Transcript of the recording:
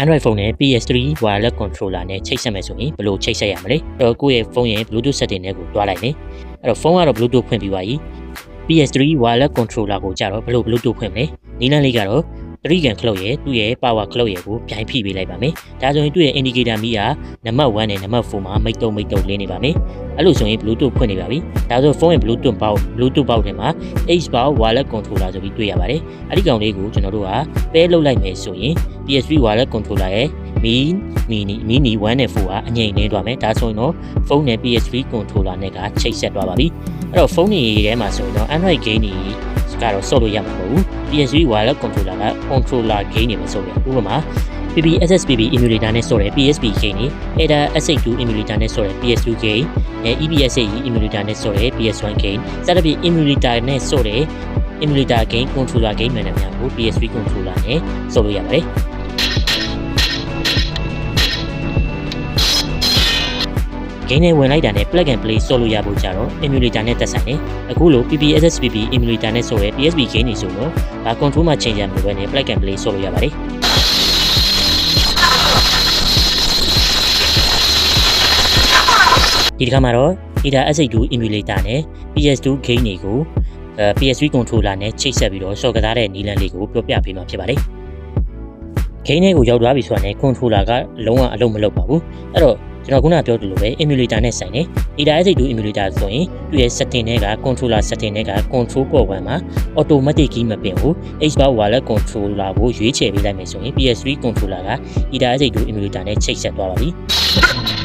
Android ဖုန်းနဲ့ PS3 wireless controller နဲ့ချိတ်ဆက်မယ်ဆိုရင်ဘယ်လိုချိတ်ဆက်ရမလဲအဲ့တော့ကိုယ့်ရဲ့ဖုန်းရဲ့ Bluetooth setting နဲ့ကိုတွားလိုက်မယ်အဲ့တော့ဖုန်းကတော့ Bluetooth ဖွင့်ပြီးပါပြီ PS3 wireless controller ကိုကြတော့ဘယ်လို Bluetooth ဖွင့်မလဲနီလန်းလေးကတော့ 3ကန်ခလုတ်ရဲ့သူ့ရဲ့ power ခလုတ်ရဲ့ကိုပြိုင်ဖိပေးလိုက်ပါမယ်ဒါဆိုရင်သူ့ရဲ့ indicator မီးကနံပါတ်1နဲ့နံပါတ်4မှာမိတ်တုံမိတ်တုံလင်းနေပါမယ်အဲ့လိုဆိုရင် Bluetooth ဖွင့်နေပါပြီဒါဆိုဖုန်းရဲ့ Bluetooth ပေါက် Bluetooth ပေါက်ထဲမှာ H bar wireless controller ဆိုပြီးတွေ့ရပါတယ်အဲ့ဒီကောင်လေးကိုကျွန်တော်တို့ကပဲလုတ်လိုက်မယ်ဆိုရင် PS3 wireless controller ရဲ့မီမီနီမီနီ1နဲ့4ကအငြိမ်နေသွားမယ်ဒါဆိုရင်တော့ဖုန်းနဲ့ PS3 controller နဲ့ကချိတ်ဆက်သွားပါပြီအဲ့တော့ဖုန်းတွေထဲမှာဆိုရင်တော့ Android game တွေ ကတော့ဆော့လို့ရမှာမဟုတ်ဘူး PS3 wireless controller က controller game တွေမဆော့ရဘူးဥပမာ PPSSPP emulator နဲ့ဆော့တဲ့ PSP game တွေ ADA S82 emulator နဲ့ဆော့တဲ့ PS2 game အဲ EBSAE emulator နဲ့ဆော့တဲ့ PS1 game စသဖြင့် emulator နဲ့ဆော့တဲ့ emulator game controller game မှန်တယ်များကို PS3 controller နဲ့ဆော့လို့ရပါတယ်။ game နဲ့ဝင်လိုက်တာနဲ့ plug and play ဆော့လို့ရဖို့ကြတော့ emulator နဲ့သက်ဆိုင်တယ်။အခုလို PPSSPP emulator နဲ့ဆော့တဲ့ PSP game တွေဆိုတော့ဘာ control မှ change ရမှာပဲနဲ့ plug and play ဆော့လို့ရပါတယ်။ဒီတစ်ခါမှာတော့ ADA S82 emulator နဲ့ PS2 game တွေကိုအဲ PS3 controller နဲ့ချိတ်ဆက်ပြီးတော့ short ကစားတဲ့နည်းလမ်းလေးကိုပြောပြပေးမှာဖြစ်ပါတယ်။ game တွေကိုရောက်သွားပြီဆိုတာနဲ့ controller ကလုံးဝအလုံးမလုပ်ပါဘူး။အဲ့တော့ ကျွန်တော်ခုနပြောသလိုပဲ emulator နဲ့ဆိုင်တယ်။ ADA S82 emulator ဆိုရင်သူ့ရဲ့ setting တွေက controller setting တွေက control port 1မှာ automatic key မပင်ဘူး H-bar wireless controller ကိုရွေးချယ်ပေးလိုက်မယ်ဆိုရင် PS3 controller က ADA S82 emulator နဲ့ချိတ်ဆက်သွားပါပြီ။